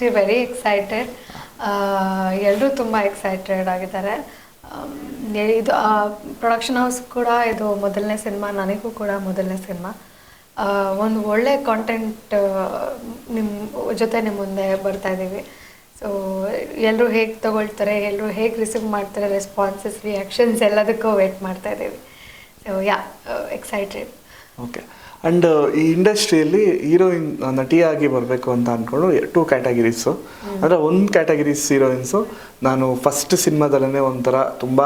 Actually very excited ಎಲ್ಲರೂ ತುಂಬ excited ಆಗಿದ್ದಾರೆ. ಇದು ಪ್ರೊಡಕ್ಷನ್ ಹೌಸ್ ಕೂಡ ಇದು ಮೊದಲನೇ ಸಿನಿಮಾ ನನಗೂ ಕೂಡ ಮೊದಲನೇ ಸಿನಿಮಾ ಒಂದು ಒಳ್ಳೆ ಕಾಂಟೆಂಟ್ ನಿಮ್ಮ ಜೊತೆ ನಿಮ್ಮ ಮುಂದೆ ಬರ್ತಾ ಇದ್ದೀವಿ. ಸೊ ಎಲ್ಲರೂ ಹೇಗೆ ತಗೊಳ್ತಾರೆ ಎಲ್ಲರೂ ಹೇಗೆ ರಿಸೀವ್ ಮಾಡ್ತಾರೆ ರೆಸ್ಪಾನ್ಸಸ್ ರಿಯಾಕ್ಷನ್ಸ್ ಎಲ್ಲದಕ್ಕೂ ವೇಟ್ ಮಾಡ್ತಾ ಇದ್ದೀವಿ. So ya excited okay and ಈ ಇಂಡಸ್ಟ್ರಿಯಲ್ಲಿ ಹೀರೋಯಿನ್ ನಟಿಯಾಗಿ ಬರಬೇಕು ಅಂತ ಅಂದ್ಕೊಂಡು ಟೂ ಕ್ಯಾಟಗರೀಸು ಅಂದರೆ ಒಂದು ಕ್ಯಾಟಗಿರೀಸ್ ಹೀರೋಯಿನ್ಸು ನಾನು ಫಸ್ಟ್ ಸಿನಿಮಾದಲ್ಲೇ ಒಂಥರ ತುಂಬ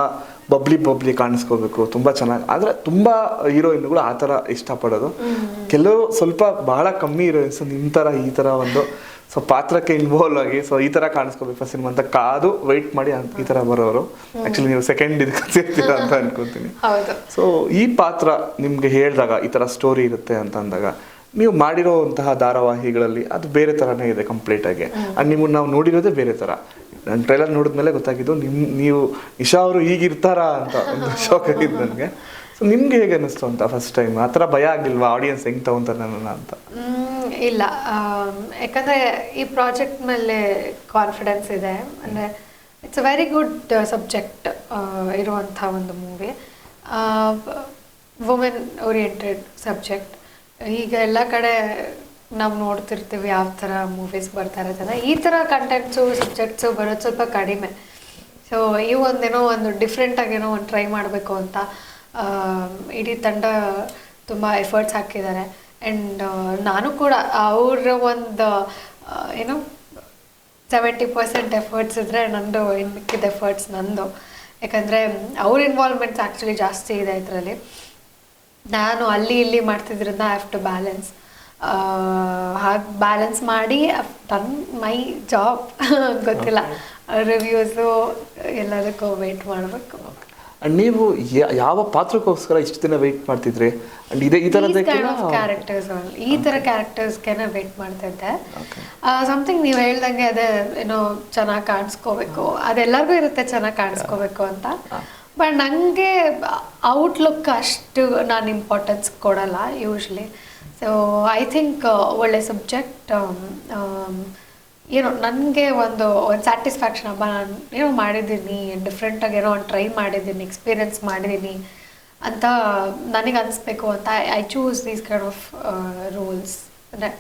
ಬಬ್ಲಿ ಬಬ್ಲಿ ಕಾಣಿಸ್ಕೋಬೇಕು ತುಂಬ ಚೆನ್ನಾಗಿ ಆದರೆ ತುಂಬ ಹೀರೋಯಿನ್ಗಳು ಆ ಥರ ಇಷ್ಟಪಡೋದು. ಕೆಲವು ಸ್ವಲ್ಪ ಭಾಳ ಕಮ್ಮಿ ಹೀರೋಯಿನ್ಸ್ ನಿಮ್ಮ ಥರ ಈ ಥರ ಒಂದು ಸೊ ಪಾತ್ರಕ್ಕೆ ಇನ್ವಾಲ್ವ್ ಆಗಿ ಸೊ ಈ ತರ ಕಾಣಿಸ್ಕೋಬೇಕು ಫಸ್ಟ್ ಸಿನಿಮಾ ಅಂತ. ಕಾದು ವೆಯ್ಟ್ ಮಾಡಿ ಈ ತರ ಬರೋರು. ಆಕ್ಚುಲಿ ನೀವು ಸೆಕೆಂಡ್ ಇದಕ್ಕೆ ಸೇರ್ತೀರಾ ಅಂತ ಅನ್ಕೊತೀನಿ. ಸೊ ಈ ಪಾತ್ರ ನಿಮಗೆ ಹೇಳಿದಾಗ ಈ ತರ ಸ್ಟೋರಿ ಇರುತ್ತೆ ಅಂತ ಅಂದಾಗ ನೀವು ಮಾಡಿರೋಂತಹ ಧಾರಾವಾಹಿಗಳಲ್ಲಿ ಅದು ಬೇರೆ ಥರನೇ ಇದೆ ಕಂಪ್ಲೀಟ್ ಆಗಿ. ಅಂಡ್ ನಿಮ್ಮನ್ನು ನಾವು ನೋಡಿರೋದೇ ಬೇರೆ ಥರ ನಾನು ಟ್ರೈಲರ್ ನೋಡಿದ್ಮೇಲೆ ಗೊತ್ತಾಗಿದ್ದು ನಿಮ್ ನೀವು ಇಶಾ ಅವರು ಈಗಿರ್ತಾರಾ ಅಂತ ಒಂದು ಶಾಕ್ ಆಗಿದ್ದು ನನಗೆ. ಸೊ ನಿಮ್ಗೆ ಹೇಗೆ ಅನ್ನಿಸ್ತು ಅಂತ ಫಸ್ಟ್ ಟೈಮ್ ಆ ಥರ ಭಯ ಆಗಿಲ್ವಾ? ಆಡಿಯನ್ಸ್ ಹೆಂಗೆ ತಗೊಂತಾರೆ ನನ್ನ ಅಂತ? ಇಲ್ಲ ಯಾಕಂದರೆ ಈ ಪ್ರಾಜೆಕ್ಟ್ ಮೇಲೆ ಕಾನ್ಫಿಡೆನ್ಸ್ ಇದೆ. ಅಂದರೆ it's a very good subject ಇರುವಂಥ ಒಂದು ಮೂವಿ ವುಮೆನ್ ಓರಿಯೆಂಟೆಡ್ ಸಬ್ಜೆಕ್ಟ್ ಈಗ ಎಲ್ಲ ಕಡೆ ನಾವು ನೋಡ್ತಿರ್ತೀವಿ ಯಾವ ಥರ ಮೂವೀಸ್ ಬರ್ತಾ ಇರೋದನ್ನ ಈ ಥರ ಕಂಟೆಂಟ್ಸು ಸಬ್ಜೆಕ್ಟ್ಸು ಬರೋದು ಸ್ವಲ್ಪ ಕಡಿಮೆ. ಸೊ ಈ ಒಂದೇನೋ ಒಂದು ಡಿಫ್ರೆಂಟ್ ಆಗೇನೋ ಒಂದು ಟ್ರೈ ಮಾಡಬೇಕು ಅಂತ ಇಡೀ ತಂಡ ತುಂಬ ಎಫರ್ಟ್ಸ್ ಹಾಕಿದ್ದಾರೆ. ಆ್ಯಂಡ್ ನಾನು ಕೂಡ ಅವರ ಒಂದು ಆ, ಏನು ಸೆವೆಂಟಿ ಪರ್ಸೆಂಟ್ ಎಫರ್ಟ್ಸ್ ಇದ್ದರೆ ನಂದು ಇನ್ನು ಮಿಕ್ಕಿದ ಎಫರ್ಟ್ಸ್ ನಂದು. ಯಾಕಂದರೆ ಅವ್ರ ಇನ್ವಾಲ್ವ್ಮೆಂಟ್ಸ್ ಆ್ಯಕ್ಚುಲಿ ಜಾಸ್ತಿ ಇದೆ ಇದರಲ್ಲಿ. ನಾನು ಅಲ್ಲಿ ಇಲ್ಲಿ ಮಾಡ್ತಿದ್ರಿಂದ ಐ ಹ್ಯಾವ್ ಟು ಬ್ಯಾಲೆನ್ಸ್ ಹಾಗೆ ಬ್ಯಾಲೆನ್ಸ್ ಮಾಡಿ ಡನ್ ಮೈ ಜಾಬ್ ಗೊತ್ತಿಲ್ಲ. ರಿವ್ಯೂಸು ಎಲ್ಲದಕ್ಕೂ ವೆಯ್ಟ್ ಮಾಡಬೇಕು. ಅಂಡ್ ನೀವು ಯಾವ ಪಾತ್ರಕ್ಕೋಸ್ಕರ ಇಷ್ಟು ದಿನ ವೇಟ್ ಮಾಡ್ತಿದ್ರಿ? ಅಂಡ್ ಇದೇ ಈ ತರ ಕ್ಯಾರೆಕ್ಟರ್ಸ್ ಈ ಥರ ಕ್ಯಾರೆಕ್ಟರ್ಸ್ಗೆನೆ ವೆಯ್ಟ್ ಮಾಡ್ತಾ ಇದ್ದೆ ಸಮಥಿಂಗ್ ನೀವು ಹೇಳ್ದಂಗೆ ಅದೇ ಏನೋ ಚೆನ್ನಾಗಿ ಕಾಣಿಸ್ಕೋಬೇಕು. ಅದೆಲ್ಲರಿಗೂ ಇರುತ್ತೆ ಚೆನ್ನಾಗಿ ಕಾಣಿಸ್ಕೋಬೇಕು ಅಂತ. ಬಟ್ ನನಗೆ ಔಟ್ಲುಕ್ ಅಷ್ಟು ನಾನು ಇಂಪಾರ್ಟೆನ್ಸ್ ಕೊಡಲ್ಲ ಯೂಶ್ವಲಿ ಸೊ ಐ ಥಿಂಕ್ ಒಳ್ಳೆ ಸಬ್ಜೆಕ್ಟ್ ಏನೋ ನನಗೆ ಒಂದು ಒಂದು ಸ್ಯಾಟಿಸ್ಫ್ಯಾಕ್ಷನ್ ಹಬ್ಬ ನಾನು ಏನೋ ಮಾಡಿದ್ದೀನಿ ಡಿಫ್ರೆಂಟಾಗಿ ಏನೋ ಒಂದು ಟ್ರೈ ಮಾಡಿದ್ದೀನಿ ಎಕ್ಸ್ಪೀರಿಯೆನ್ಸ್ ಮಾಡಿದ್ದೀನಿ ಅಂತ ನನಗೆ ಅನಿಸ್ಬೇಕು ಅಂತ I choose these kind of rules ಅಂದರೆ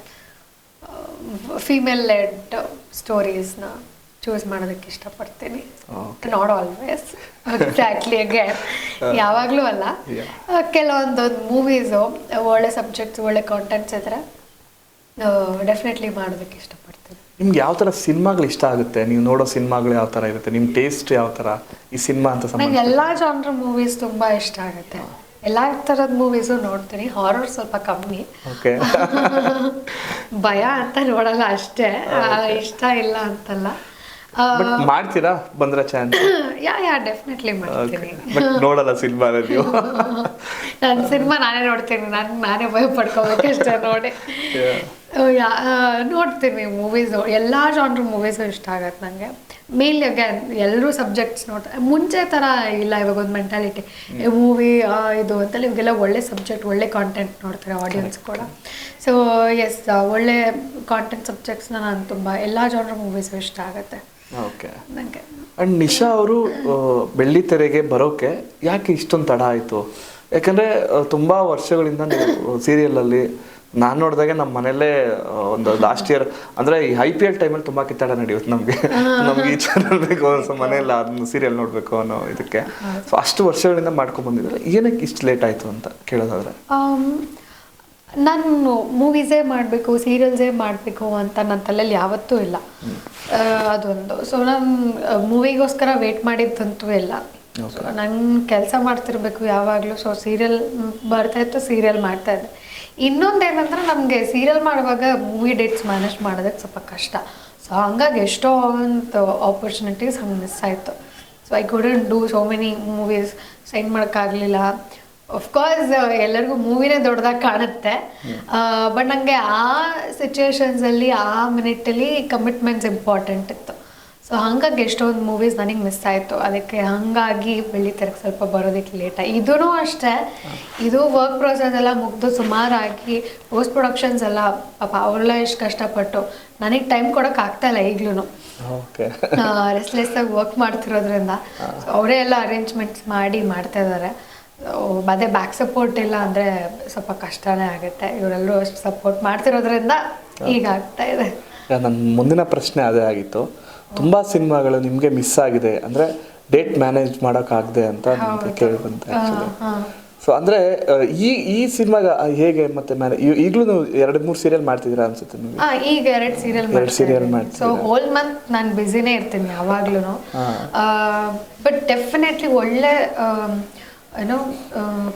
ಫೀಮೇಲ್ ಲೆಡ್ ಸ್ಟೋರೀಸ್ನ ಚೂಸ್ ಮಾಡೋದಕ್ಕೆ ಇಷ್ಟಪಡ್ತೀನಿ. ನಾಟ್ ಆಲ್ವೇಸ್ ಎಕ್ಸಾಕ್ಟ್ಲಿ ಅಗೇನ್ ಯಾವಾಗಲೂ ಅಲ್ಲ. ಕೆಲವೊಂದು ಆ, ಕೆಲವೊಂದೊಂದು ಮೂವೀಸು ಒಳ್ಳೆ ಸಬ್ಜೆಕ್ಟ್ಸ್ ಒಳ್ಳೆ ಕಾಂಟೆಂಟ್ಸ್ ಇದ್ದರೆ ಡೆಫಿನೆಟ್ಲಿ ಮಾಡೋದಕ್ಕೆ ಇಷ್ಟಪಡ್ತೀನಿ. ನಿಮ್ಗೆ ಯಾವ ಥರ ಸಿನಿಮಾಗಳು ಇಷ್ಟ ಆಗುತ್ತೆ? ನೀವು ನೋಡೋ ಸಿನಿಮಾಗಳು ಯಾವ ಥರ ಇರುತ್ತೆ? ನಿಮ್ಮ ಟೇಸ್ಟ್ ಯಾವ ಥರ ಈ ಸಿನಿಮಾ ಅಂತ ನಂಗೆ ಎಲ್ಲಾ ಜಾನ್ರ ಮೂವೀಸ್ ತುಂಬಾ ಇಷ್ಟ ಆಗುತ್ತೆ. ಎಲ್ಲ ಥರದ ಮೂವೀಸು ನೋಡ್ತೀನಿ. ಹಾರರ್ ಸ್ವಲ್ಪ ಕಮ್ಮಿ. ಓಕೆ ಭಯ ಅಂತ ನೋಡಲ್ಲ ಅಷ್ಟೇ. ಇಷ್ಟ ಇಲ್ಲ ಅಂತಲ್ಲ. ಮಾಡ್ತೀರಾ? ಬಂದ್ರೆ ಚಾನ್ಸ್ ಯಾ ಯಾ ಡೆಫಿನೆಟ್ಲಿ ಮಾಡ್ತೀನಿ. ಬಟ್ ನೋಡಲ್ಲ ಸಿನಿಮಾ ನೀವು? ನನ್ನ ಸಿನಿಮಾ ನಾನೇ ನೋಡ್ತೀನಿ. ನಾನು ನಾನೇ ಭಯ ಪಡ್ಕೋಬೇಕಷ್ಟೇ ನೋಡಿ ಯಾ- ಆ, ನೋಡ್ತೀನಿ ಮೂವೀಸ್ ಎಲ್ಲ ಜಾನ್ರ್ ಮೂವೀಸು ಇಷ್ಟ ಆಗತ್ತೆ ನನಗೆ ಮೇಲ್ ಅಗೇನ್ ಎಲ್ಲರೂ ಸಬ್ಜೆಕ್ಟ್ಸ್ ನೋಡ್ತಾರೆ ಮುಂಚೆ ಥರ ಇಲ್ಲ ಇವಾಗ ಒಂದು ಮೆಂಟಾಲಿಟಿ ಮೂವಿ ಇದು ಅಂತಲ್ಲಿ ಇವಾಗೆಲ್ಲ ಒಳ್ಳೆ ಸಬ್ಜೆಕ್ಟ್ ಒಳ್ಳೆ ಕಾಂಟೆಂಟ್ ನೋಡ್ತಾರೆ ಆಡಿಯನ್ಸ್ ಕೂಡ. ಸೊ ಎಸ್ ಒಳ್ಳೆ ಕಾಂಟೆಂಟ್ ಸಬ್ಜೆಕ್ಟ್ಸ್ನ ನಾನು ತುಂಬ ಎಲ್ಲ ಜಾನ್ರ್ ಮೂವೀಸು ಇಷ್ಟ ಆಗುತ್ತೆ. ಓಕೆ ನನಗೆ ಆ್ಯಂಡ್ ನಿಶಾ ಅವರು ಬೆಳ್ಳಿ ತೆರೆಗೆ ಬರೋಕೆ ಯಾಕೆ ಇಷ್ಟೊಂದು ತಡ ಆಯಿತು? ಯಾಕಂದ್ರೆ ತುಂಬ ತುಂಬಾ ವರ್ಷಗಳಿಂದ ನೀವು ಸೀರಿಯಲಲ್ಲಿ ನಾನು ನೋಡಿದಾಗ ನಮ್ಮ ಮನೆಯಲ್ಲೇ ಒಂದು ಲಾಸ್ಟ್ ಇಯರ್ ಅಂದ್ರೆ ಈ ಐ ಪಿ ಎಲ್ ಟೈಮಲ್ಲಿ ತುಂಬಾ ಕಿತ್ತಾಡ ನಡೆಯುತ್ತೆ ನಮಗೆ. ನಮ್ಗೆ ಈ ಚಾನಲ್ ಬೇಕು ಸೊ ಮನೆಯಲ್ಲ ಅದನ್ನ ಸೀರಿಯಲ್ ನೋಡಬೇಕು ಅನ್ನೋ ಇದಕ್ಕೆ. ಸೊ ಅಷ್ಟು ವರ್ಷಗಳಿಂದ ಮಾಡ್ಕೊಂಡು ಬಂದಿದ್ರೆ ಏನಕ್ಕೆ ಇಷ್ಟು ಲೇಟ್ ಆಯಿತು ಅಂತ ಕೇಳೋದಾದ್ರೆ? ನಾನು ಮೂವೀಸೇ ಮಾಡಬೇಕು ಸೀರಿಯಲ್ಸೇ ಮಾಡಬೇಕು ಅಂತ ನನ್ನ ತಲೆಯಲ್ಲಿ ಯಾವತ್ತೂ ಇಲ್ಲ. ಅದೊಂದು. ಸೊ ನಾನು ಮೂವಿಗೋಸ್ಕರ ವೇಟ್ ಮಾಡಿದ್ದಂತೂ ಇಲ್ಲ. ನಂಗೆ ಕೆಲಸ ಮಾಡ್ತಿರ್ಬೇಕು ಯಾವಾಗಲೂ. ಸೊ ಸೀರಿಯಲ್ ಬರ್ತಾ ಇತ್ತು ಸೀರಿಯಲ್ ಮಾಡ್ತಾ ಇದ್ದೆ. ಇನ್ನೊಂದೇನಂದ್ರೆ ನಮಗೆ ಸೀರಿಯಲ್ ಮಾಡುವಾಗ ಮೂವಿ ಡೇಟ್ಸ್ ಮ್ಯಾನೇಜ್ ಮಾಡೋದಕ್ಕೆ ಸ್ವಲ್ಪ ಕಷ್ಟ. ಸೊ ಹಂಗಾಗಿ ಎಷ್ಟೋ ಒಂದು ಆಪರ್ಚುನಿಟೀಸ್ ಹಂಗೆ ಮಿಸ್ ಆಯಿತು. So I couldn't do so many movies sign ಮಾಡೋಕ್ಕಾಗಲಿಲ್ಲ. ಅಫ್ಕೋರ್ಸ್ ಎಲ್ಲರಿಗೂ ಮೂವಿನೇ ದೊಡ್ಡದಾಗಿ ಕಾಣುತ್ತೆ. ಬಟ್ ನನಗೆ ಆ ಸಿಚುವೇಶನ್ಸಲ್ಲಿ ಆ ಮಿನಿಟಲ್ಲಿ ಕಮಿಟ್ಮೆಂಟ್ಸ್ ಇಂಪಾರ್ಟೆಂಟ್ ಇತ್ತು. ಸೊ ಹಾಗಾಗಿ ಎಷ್ಟೊಂದು ಮೂವೀಸ್ ನನಗೆ ಮಿಸ್ ಆಯಿತು. ಅದಕ್ಕೆ ಹಾಗಾಗಿ ಬೆಳ್ಳಿ ತೆರಕ್ ಸ್ವಲ್ಪ ಬರೋದಕ್ಕೆ ಲೇಟ್ ಇದೂ ಅಷ್ಟೇ. ಇದು ವರ್ಕ್ ಪ್ರೊಸೆಸ್ ಎಲ್ಲ ಮುಗ್ದು ಸುಮಾರಾಗಿ ಪೋಸ್ಟ್ ಪ್ರೊಡಕ್ಷನ್ಸ್ ಎಲ್ಲ ಪಾಪ ಅವರೆಲ್ಲ ಎಷ್ಟು ಕಷ್ಟಪಟ್ಟು ನನಗೆ ಟೈಮ್ ಕೊಡೋಕೆ ಆಗ್ತಾ ಇಲ್ಲ ಈಗಲೂ ರೆಸ್ಲೆಸ್ ಆಗಿ ವರ್ಕ್ ಮಾಡ್ತಿರೋದ್ರಿಂದ. ಅವರೇ ಎಲ್ಲ ಅರೇಂಜ್ಮೆಂಟ್ಸ್ ಮಾಡಿ ಮಾಡ್ತಾ ಇದ್ದಾರೆ ಅದೇ ಬ್ಯಾಕ್ ಸಪೋರ್ಟ್ ಇಲ್ಲ ಅಂದರೆ ಸ್ವಲ್ಪ ಕಷ್ಟನೇ ಆಗುತ್ತೆ. ಇವರೆಲ್ಲರೂ ಅಷ್ಟು ಸಪೋರ್ಟ್ ಮಾಡ್ತಿರೋದ್ರಿಂದ ಈಗ ಆಗ್ತಾ ಇದೆ. ನನ್ನ ಮುಂದಿನ ಪ್ರಶ್ನೆ ಅದೇ ಆಗಿತ್ತು. ತುಂಬಾ ಸಿನಿಮಾಗಳು ನಿಮಗೆ ಮಿಸ್ ಆಗಿದೆ. ಅಂದ್ರೆ ಡೇಟ್ ಮ್ಯಾನೇಜ್ ಮಾಡೋಕ್ಕಾಗದೆ ಅಂತ ನಿಮಗೆ ಕೇಳಿ ಬಂತು ಆ್ಯಕ್ಚುಲಿ ಸೊ ಅಂದ್ರೆ ಈ ಈ ಸಿನಿಮಾಗ ಹೇಗೆ ಮತ್ತೆ ಮ್ಯಾನೇಜ್ ಈಗಲೂ ಎರಡು ಮೂರು ಸೀರಿಯಲ್ ಮಾಡ್ತಿದ್ದೀರಾ ಅನ್ಸುತ್ತೆ ನಿಮಗೆ? ಆ, ಈಗ ಎರಡು ಸೀರಿಯಲ್ ಎರಡ್ serial ಮಾಡ್ತಿದ್ದೀರಾ. ಸೊ ಹೋಲ್ ಮಂತ್ ನಾನು ಬ್ಯುಸಿನೇ ಇರ್ತೀನಿ ಯಾವಾಗ್ಲೂ. ಬಟ್ ಡೆಫಿನೆಟ್ಲಿ ಒಳ್ಳೆ ಏನೋ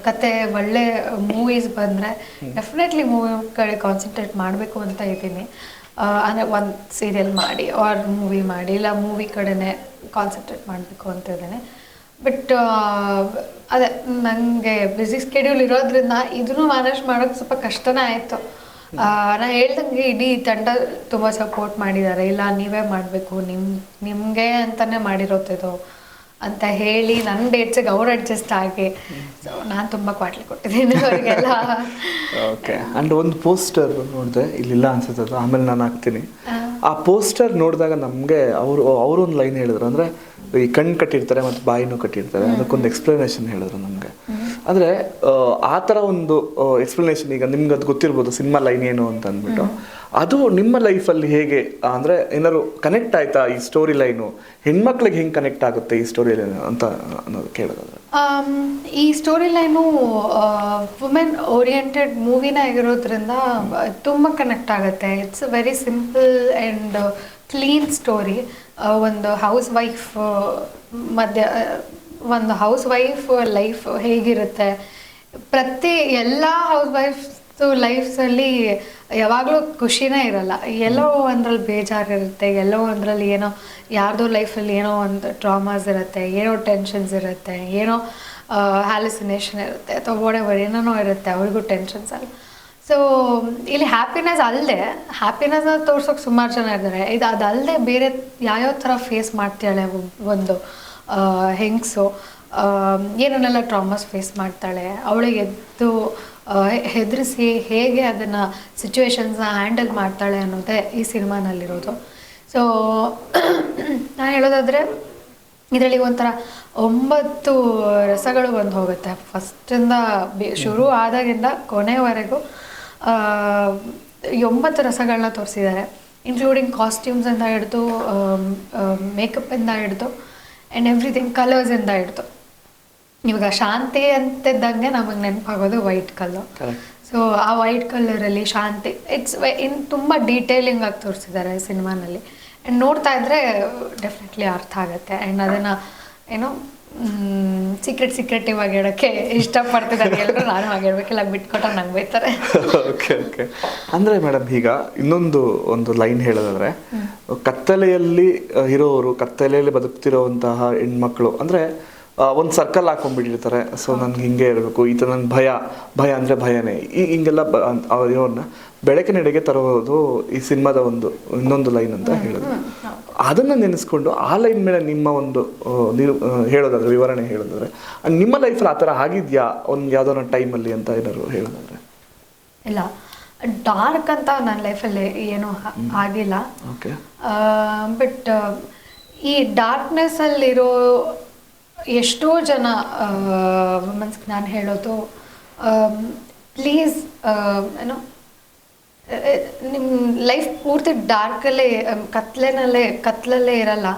ಕತೆ ಒಳ್ಳೆ ಮೂವೀಸ್ ಬಂದರೆ ಡೆಫಿನೆಟ್ಲಿ ಮೂವಿ ಕಡೆ ಕಾನ್ಸಂಟ್ರೇಟ್ ಮಾಡಬೇಕು ಅಂತ ಇದ್ದೀನಿ. ಅಂದರೆ ಒಂದು ಸೀರಿಯಲ್ ಮಾಡಿ ಆರ್ ಮೂವಿ ಮಾಡಿ, ಇಲ್ಲ ಮೂವಿ ಕಡೆನೇ ಕಾನ್ಸಂಟ್ರೇಟ್ ಮಾಡಬೇಕು ಅಂತ ಇದ್ದೇನೆ. ಬಟ್ ಅದೇ ನನಗೆ ಬ್ಯುಸಿ ಸ್ಕೆಡ್ಯೂಲ್ ಇರೋದ್ರಿಂದ ಇದನ್ನು ಮ್ಯಾನೇಜ್ ಮಾಡೋಕ್ಕೆ ಸ್ವಲ್ಪ ಕಷ್ಟನೇ ಆಯಿತು. ನಾ ಹೇಳ್ದಂಗೆ ಇಡೀ ತಂಡ ತುಂಬ ಸಪೋರ್ಟ್ ಮಾಡಿದ್ದಾರೆ. ಇಲ್ಲ, ನೀವೇ ಮಾಡಬೇಕು ನಿಮ್ಮ ನಿಮಗೆ ಅಂತಲೇ ಮಾಡಿರೋದು ಅಂತ ಹೇಳಿ ನನ್ನ ಡೇಟ್ಸಿಗೆ ಅವ್ರು ಅಡ್ಜಸ್ಟ್ ಆಗಿ. ಸೊ ನಾನು ತುಂಬ ಕ್ವಾಟ್ಲಿ ಕೊಟ್ಟಿದ್ದೀನಿ ಅವರಿಗೆಲ್ಲ. ಓಕೆ ಅಂಡ್ ಒಂದು ಪೋಸ್ಟರ್ ನೋಡಿದೆ ಇಲ್ಲಿಲ್ಲ ಅನ್ಸುತ್ತೆ ಅದು ಆಮೇಲೆ ನಾನು ಹಾಕ್ತೀನಿ. ಆ. ಪೋಸ್ಟರ್ ನೋಡಿದಾಗ ನಮಗೆ ಅವರು ಅವರು ಒಂದು ಲೈನ್ ಹೇಳಿದ್ರು. ಅಂದ್ರೆ ಈ ಕಣ್ಣು ಕಟ್ಟಿರ್ತಾರೆ ಮತ್ತು ಬಾಯಿನೂ ಕಟ್ಟಿರ್ತಾರೆ. ಅದಕ್ಕೊಂದು ಎಕ್ಸ್ಪ್ಲನೇಷನ್ ಹೇಳಿದ್ರು ನಮಗೆ. ಅಂದ್ರೆ ಆ, ಆ ಥರ ಒಂದು ಎಕ್ಸ್ಪ್ಲನೇಷನ್ ಈಗ ನಿಮ್ಗೆ ಅದು ಗೊತ್ತಿರ್ಬೋದು ಸಿನಿಮಾ ಲೈನ್ ಏನು ಅಂತ ಅಂದ್ಬಿಟ್ಟು. ಅದು ನಿಮ್ಮ ಲೈಫಲ್ಲಿ ಹೇಗೆ ಅಂದರೆ ಏನಾದ್ರು ಕನೆಕ್ಟ್ ಆಯ್ತಾ ಈ ಸ್ಟೋರಿ ಲೈನು ಹೆಣ್ಮಕ್ಳಿಗೆ ಹೆಂಗೆ ಕನೆಕ್ಟ್ ಆಗುತ್ತೆ ಈ ಸ್ಟೋರಿ ಲೈನ್ ಅಂತ ಅನ್ನೋದು ಆಮ್, ಈ ಸ್ಟೋರಿ ಲೈನು ವುಮೆನ್ ಓರಿಯೆಂಟೆಡ್ ಮೂವಿನ ಆಗಿರೋದ್ರಿಂದ ತುಂಬ ಕನೆಕ್ಟ್ ಆಗುತ್ತೆ. It's very simple and clean story ಒಂದು ಹೌಸ್ ವೈಫ್ ಮಧ್ಯ ಒಂದು ಹೌಸ್ ವೈಫ್ ಲೈಫ್ ಹೇಗಿರುತ್ತೆ? ಪ್ರತಿ ಎಲ್ಲ ಹೌಸ್ ವೈಫ್ಸು ಲೈಫ್ಸಲ್ಲಿ ಯಾವಾಗಲೂ ಖುಷಿನೇ ಇರಲ್ಲ. ಎಲ್ಲೋ ಒಂದ್ರಲ್ಲಿ ಬೇಜಾರಿರುತ್ತೆ ಎಲ್ಲೋ ಒಂದ್ರಲ್ಲಿ ಏನೋ ಯಾರ್ದೋ ಲೈಫಲ್ಲಿ ಏನೋ ಒಂದು ಡ್ರಾಮಾಸ್ ಇರುತ್ತೆ ಏನೋ ಟೆನ್ಷನ್ಸ್ ಇರುತ್ತೆ ಏನೋ ಹ್ಯಾಲಿಸಿನೇಷನ್ ಇರುತ್ತೆ ಅಥವಾ ವಾಡೆವರ್ ಏನೇನೋ ಇರುತ್ತೆ ಅವ್ರಿಗೂ ಟೆನ್ಷನ್ಸ್ ಅಲ್ಲ. ಸೊ ಇಲ್ಲಿ ಹ್ಯಾಪಿನೆಸ್ ಅಲ್ಲದೆ ಹ್ಯಾಪಿನೆಸ್ನ ತೋರ್ಸೋಕೆ ಸುಮಾರು ಜನ ಇದ್ದಾರೆ. ಇದು ಅದಲ್ಲದೆ ಬೇರೆ ಯಾವ್ಯಾವ ಥರ ಫೇಸ್ ಮಾಡ್ತಾಳೆ ಒಂದು ಹೆಂಗಸು ಏನನ್ನೆಲ್ಲ ಟ್ರಾಮಾಸ್ ಫೇಸ್ ಮಾಡ್ತಾಳೆ ಅವಳಿಗೆ ಎದ್ದು ಹೆದರಿಸಿ ಹೇಗೆ ಅದನ್ನು ಸಿಚುವೇಶನ್ಸ್ನ ಹ್ಯಾಂಡಲ್ ಮಾಡ್ತಾಳೆ ಅನ್ನೋದೇ ಈ ಸಿನಿಮಾನಲ್ಲಿರೋದು. ಸೊ ನಾನು ಹೇಳೋದಾದರೆ ಇದರಲ್ಲಿ ಒಂಥರ ಒಂಬತ್ತು ರಸಗಳು ಬಂದು ಹೋಗುತ್ತೆ. ಫಸ್ಟಿಂದ ಬೆ- ಶುರು ಆದಾಗಿಂದ ಕೊನೆವರೆಗೂ ಒಂಬತ್ತು ರಸಗಳನ್ನ ತೋರಿಸಿದ್ದಾರೆ. ಇನ್ಕ್ಲೂಡಿಂಗ್ ಕಾಸ್ಟ್ಯೂಮ್ಸಿಂದ ಹಿಡಿದು ಮೇಕಪ್ಪಿಂದ ಹಿಡಿದು ಆ್ಯಂಡ್ ಎವ್ರಿಥಿಂಗ್ ಕಲರ್ಸಿಂದ ಹಿಡಿದು. ಇವಾಗ ಶಾಂತಿ ಅಂತಿದ್ದಂಗೆ ನಮಗೆ ನೆನಪಾಗೋದು ವೈಟ್ ಕಲ್ಲು ಸೊ ಆ ವೈಟ್ ಕಲ್ಲರಲ್ಲಿ ಶಾಂತಿ ಇಟ್ಸ್ ಇನ್ ತುಂಬ ಡೀಟೇಲಿಂಗ್ ಆಗಿ ತೋರಿಸಿದ್ದಾರೆ ಸಿನಿಮಾನಲ್ಲಿ. ಆ್ಯಂಡ್ ನೋಡ್ತಾ ಇದ್ರೆ ಡೆಫಿನೆಟ್ಲಿ ಅರ್ಥ ಆಗುತ್ತೆ. ಆ್ಯಂಡ್ ಅದನ್ನ ಏನೋ ಸೀಕ್ರೆಟ್ ಸೀಕ್ರೆಟಿವ್ ಆಗಿ ಹೇಳೋಕ್ಕೆ ಇಷ್ಟಪಡ್ತಿದ್ದಾರೆ ಎಲ್ಲರೂ ನಾನು ಹಾಗೆ ಹೇಳ್ಬೇಕಿಲ್ಲ ಬಿಟ್ಕೊಟ್ಟಾಗ ನಂಗೆ ಬೈತಾರೆ. ಓಕೆ ಓಕೆ ಅಂದ್ರೆ ಮೇಡಮ್ ಈಗ ಇನ್ನೊಂದು ಒಂದು ಲೈನ್ ಹೇಳೋದಾದ್ರೆ ಕತ್ತಲೆಯಲ್ಲಿ ಇರೋರು ಕತ್ತಲೆಯಲ್ಲಿ ಬದುಕ್ತಿರೋಂತಹ ಹೆಣ್ಮಕ್ಳು ಅಂದ್ರೆ ಒಂದು ಸರ್ಕಲ್ ಹಾಕೊಂಡ್ಬಿಟ್ಟಿರ್ತಾರೆ. ಸೊ ನನ್ಗೆ ಹಿಂಗೆ ಇರಬೇಕು ಈ ಥರ ನನ್ಗೆ ಭಯ. ಭಯ ಅಂದರೆ ಭಯನೇ. ಈ ಹಿಂಗೆಲ್ಲ ಬ- ಬೆಳಕಿನ ಎಡೆಗೆ ತರೋದು ಈ ಸಿನಿಮಾದ ಒಂದು ಇನ್ನೊಂದು ಲೈನ್ ಅಂತ ಹೇಳೋದು. ಅದನ್ನು ನೆನೆಸ್ಕೊಂಡು ಆ ಲೈನ್ ಮೇಲೆ ನಿಮ್ಮ ಒಂದು ನಿರು ಹೇಳೋದಾದ್ರೆ ವಿವರಣೆ ಹೇಳೋದಾದ್ರೆ ನಿಮ್ಮ ಲೈಫಲ್ಲಿ ಆ ಥರ ಆಗಿದ್ಯಾ? ಒಂದು ಯಾವುದೋ ಒಂದು ಟೈಮಲ್ಲಿ ಅಂತ ಏನಾದ್ರು ಹೇಳೋದಾದ್ರೆ? ಇಲ್ಲ. ಡಾರ್ಕ್ ಅಂತ ನನ್ನ ಲೈಫಲ್ಲಿ ಏನೂ ಆಗಿಲ್ಲ. ಓಕೆ ಬಟ್ ಈ ಡಾರ್ಕ್ನೆಸ್ಸಲ್ಲಿರೋ ಎಷ್ಟೋ ಜನ ವುಮೆನ್ಸ್ಗೆ ನಾನು ಹೇಳೋದು ಪ್ಲೀಸ್ ಏನು ನಿಮ್ಮ ಲೈಫ್ ಪೂರ್ತಿ ಡಾರ್ಕಲ್ಲೇ ಕತ್ಲೆನಲ್ಲೇ, ಕತ್ಲಲ್ಲೇ ಇರಲ್ಲ.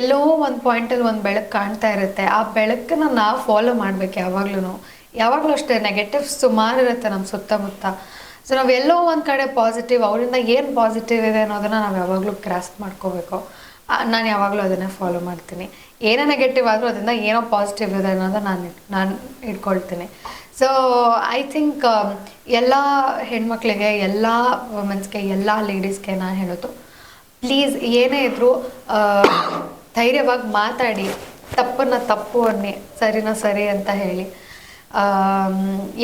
ಎಲ್ಲೋ ಒಂದು ಪಾಯಿಂಟಲ್ಲಿ ಒಂದು ಬೆಳಕು ಕಾಣ್ತಾ ಇರುತ್ತೆ. ಆ ಬೆಳಕನ್ನ ನಾವು ಫಾಲೋ ಮಾಡ್ಬೇಕು ಯಾವಾಗ್ಲೂ ಯಾವಾಗಲೂ ಅಷ್ಟೇ ನೆಗೆಟಿವ್ ಸುಮಾರು ಇರುತ್ತೆ ನಮ್ಮ ಸುತ್ತಮುತ್ತ. ಸೊ ನಾವು ಎಲ್ಲೋ ಒಂದು ಕಡೆ ಪಾಸಿಟಿವ್ ಅವರಿಂದ ಏನು ಪಾಸಿಟಿವ್ ಇದೆ ಅನ್ನೋದನ್ನ ನಾವು ಯಾವಾಗಲೂ ಕ್ರಾಸ್ ಮಾಡ್ಕೋಬೇಕು. ನಾನು ಯಾವಾಗಲೂ ಅದನ್ನೇ ಫಾಲೋ ಮಾಡ್ತೀನಿ. ಏನೇ ನೆಗೆಟಿವ್ ಆದರೂ ಅದರಿಂದ ಏನೋ ಪಾಸಿಟಿವ್ ಇದೆ ಅನ್ನೋದು ನಾನು ನಾನು ಇಟ್ಕೊಳ್ತೀನಿ. ಸೊ ಐ ಥಿಂಕ್ ಎಲ್ಲ ಹೆಣ್ಮಕ್ಳಿಗೆ, ಎಲ್ಲ ವುಮೆನ್ಸ್ಗೆ ಎಲ್ಲ ಲೇಡೀಸ್ಗೆ ನಾನು ಹೇಳೋದು ಪ್ಲೀಸ್ ಏನೇ ಇದ್ದರೂ ಧೈರ್ಯವಾಗಿ ಮಾತಾಡಿ, ತಪ್ಪನ್ನ ತಪ್ಪು ಅನ್ನಿ, ಸರಿನ ಸರಿ ಅಂತ ಹೇಳಿ.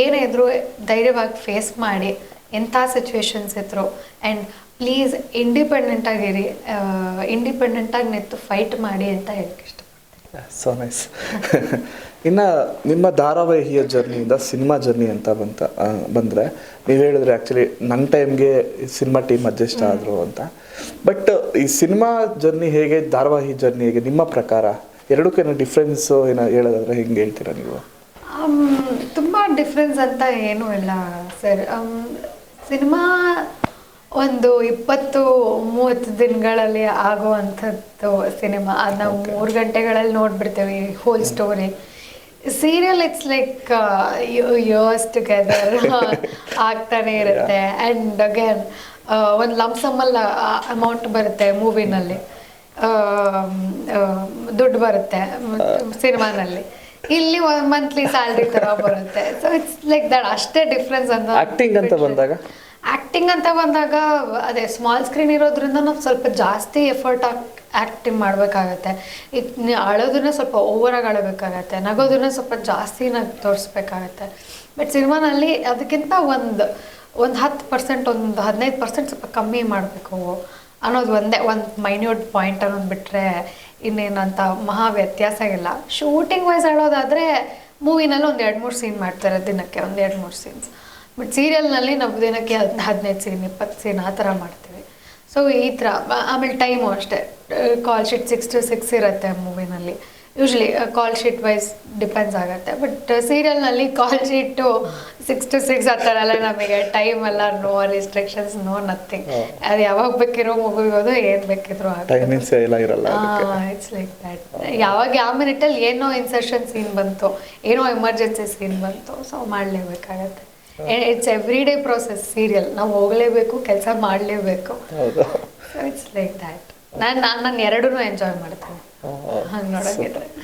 ಏನೇ ಇದ್ರೂ ಧೈರ್ಯವಾಗಿ ಫೇಸ್ ಮಾಡಿ, ಎಂಥ ಸಿಚುವೇಶನ್ಸ್ ಇದ್ರು ಆ್ಯಂಡ್ ಪ್ಲೀಸ್ ಇಂಡಿಪೆಂಡೆಂಟ್ ಆಗಿರಿ ಇಂಡಿಪೆಂಡೆಂಟ್ ಆಗಿ ನಿಂತು ಫೈಟ್ ಮಾಡಿ ಅಂತ ಹೇಳಕ್ಕೆ ಇಷ್ಟ ಸೊ ನೈಸ್ ಇನ್ನು ನಿಮ್ಮ ಧಾರಾವಾಹಿಯ ಜರ್ನಿಯಿಂದ ಸಿನಿಮಾ ಜರ್ನಿ ಅಂತ ಬಂತ ಬಂದರೆ ನೀವು ಹೇಳಿದ್ರೆ ಆ್ಯಕ್ಚುಲಿ ನನ್ನ ಟೈಮ್ಗೆ ಸಿನಿಮಾ ಟೀಮ್ ಅಡ್ಜಸ್ಟ್ ಆದರು ಅಂತ. ಬಟ್ ಈ ಸಿನಿಮಾ ಜರ್ನಿ ಹೇಗೆ ಧಾರಾವಾಹಿ ಜರ್ನಿ ಹೇಗೆ ನಿಮ್ಮ ಪ್ರಕಾರ? ಎರಡಕ್ಕೂ ಏನೋ ಡಿಫ್ರೆನ್ಸು ಏನೋ ಹೇಳೋದಾದ್ರೆ ಹೆಂಗೆ ಹೇಳ್ತೀರಾ ನೀವು? ತುಂಬ ಡಿಫ್ರೆನ್ಸ್ ಅಂತ ಏನೂ ಇಲ್ಲ ಸರ್ ಸಿನಿಮಾ ಒಂದು ಇಪ್ಪತ್ತು ಮೂವತ್ತು ದಿನಗಳಲ್ಲಿ ಆಗುವಂಥದ್ದು ಸಿನಿಮಾ. ಅದು ನಾವು ಮೂರು ಗಂಟೆಗಳಲ್ಲಿ ನೋಡ್ಬಿಡ್ತೇವೆ whole story serial it's like years together ಆಗ್ತಾನೆ ಇರುತ್ತೆ. ಆ್ಯಂಡ್ ಅಗೇನ್ ಒಂದು ಲಂಪ್ಸಮ್ಮಲ್ಲ ಅಮೌಂಟ್ ಬರುತ್ತೆ ಮೂವಿನಲ್ಲಿ ದುಡ್ಡು ಬರುತ್ತೆ ಸಿನಿಮಾನಲ್ಲಿ. ಇಲ್ಲಿ ಮಂತ್ಲಿ ಸ್ಯಾಲ್ರಿ ತರ ಬರುತ್ತೆ. ಸೊ ಇಟ್ಸ್ ಲೈಕ್ ದಟ್ ಅಷ್ಟೇ ಡಿಫ್ರೆನ್ಸ್ ಅಂತ ಆಕ್ಟಿಂಗ್ ಅಂತ ಬಂದಾಗ? ಆಕ್ಟಿಂಗ್ ಅಂತ ಬಂದಾಗ, ಅದೇ ಸ್ಮಾಲ್ ಸ್ಕ್ರೀನ್ ಇರೋದ್ರಿಂದ ನಾವು ಸ್ವಲ್ಪ ಜಾಸ್ತಿ ಎಫರ್ಟ್ ಹಾಕಿ ಆ್ಯಕ್ಟಿಂಗ್ ಮಾಡಬೇಕಾಗತ್ತೆ. ಇದು ಅಳೋದನ್ನ ಸ್ವಲ್ಪ ಓವರಾಗಿ ಅಳಬೇಕಾಗತ್ತೆ. ನಗೋದನ್ನ ಸ್ವಲ್ಪ ಜಾಸ್ತಿ ನಗ್ ತೋರಿಸ್ಬೇಕಾಗತ್ತೆ. ಬಟ್ ಸಿನಿಮಾನಲ್ಲಿ ಅದಕ್ಕಿಂತ ಒಂದು ಒಂದು ಹತ್ತು ಪರ್ಸೆಂಟ್ ಒಂದು ಹದಿನೈದು ಪರ್ಸೆಂಟ್ ಸ್ವಲ್ಪ ಕಮ್ಮಿ ಮಾಡಬೇಕು. ಅನ್ನೋದು ಒಂದೇ, ಒಂದು ಮೈನ್ಯೂಟ್ ಪಾಯಿಂಟ್ ಅನ್ನೋದು ಬಿಟ್ಟರೆ ಇನ್ನೇನಂತ ಮಹಾ ವ್ಯತ್ಯಾಸ ಇಲ್ಲ. ಶೂಟಿಂಗ್ ವೈಸ್ ಹೇಳೋದಾದರೆ ಮೂವಿನಲ್ಲಿ ಒಂದು ಎರಡು ಮೂರು ಸೀನ್ ಮಾಡ್ತಾರೆ ದಿನಕ್ಕೆ, ಒಂದು ಎರಡು ಮೂರು ಸೀನ್ಸ್ ಬಟ್ ಸೀರಿಯಲ್ನಲ್ಲಿ ನಾವು ದಿನಕ್ಕೆ ಹದ್ ಹದಿನೈದು ಸೀನ್ ಇಪ್ಪತ್ತು ಸೀನ್ ಆ ಥರ ಮಾಡ್ತೀವಿ. ಸೊ ಈ ಥರ ಆಮೇಲೆ ಟೈಮು ಅಷ್ಟೇ. Call sheet six to six ಇರುತ್ತೆ ಮೂವಿನಲ್ಲಿ usually call sheet wise depends ಆಗುತ್ತೆ. But ಸೀರಿಯಲ್ನಲ್ಲಿ call sheet six to six ಆ ಥರ ಎಲ್ಲ ನಮಗೆ ಟೈಮ್ ಎಲ್ಲ ನೋ ರಿಸ್ಟ್ರಿಕ್ಷನ್ಸ್ ನೋ ನಥಿಂಗ್ ಅದು ಯಾವಾಗ ಬೇಕಿರೋ ಮುಗಿಬೋದು ಏನು ಬೇಕಿದ್ರು ಇಟ್ಸ್ ಲೈಕ್ ದ್ಯಾಟ್ ಯಾವಾಗ ಯಾವ ಮಿನಿಟಲ್ಲಿ ಏನೋ ಇನ್ಸರ್ಷನ್ ಸೀನ್ ಬಂತು ಏನೋ ಎಮರ್ಜೆನ್ಸಿ ಸೀನ್ ಬಂತು so ಮಾಡಲೇಬೇಕಾಗತ್ತೆ. It's every day process serial ನಾವು ಹೋಗಲೇಬೇಕು ಕೆಲಸ ಮಾಡಲೇಬೇಕು. ಇಟ್ಸ್ ಲೈಕ್ ದ್ಯಾಟ್ ನಾನು ನಾನು ನಾನು ಎರಡೂ ಎಂಜಾಯ್ ಮಾಡ್ತೀನಿ. ಹಂಗೆ ನೋಡೋಂಗಿದ್ರೆ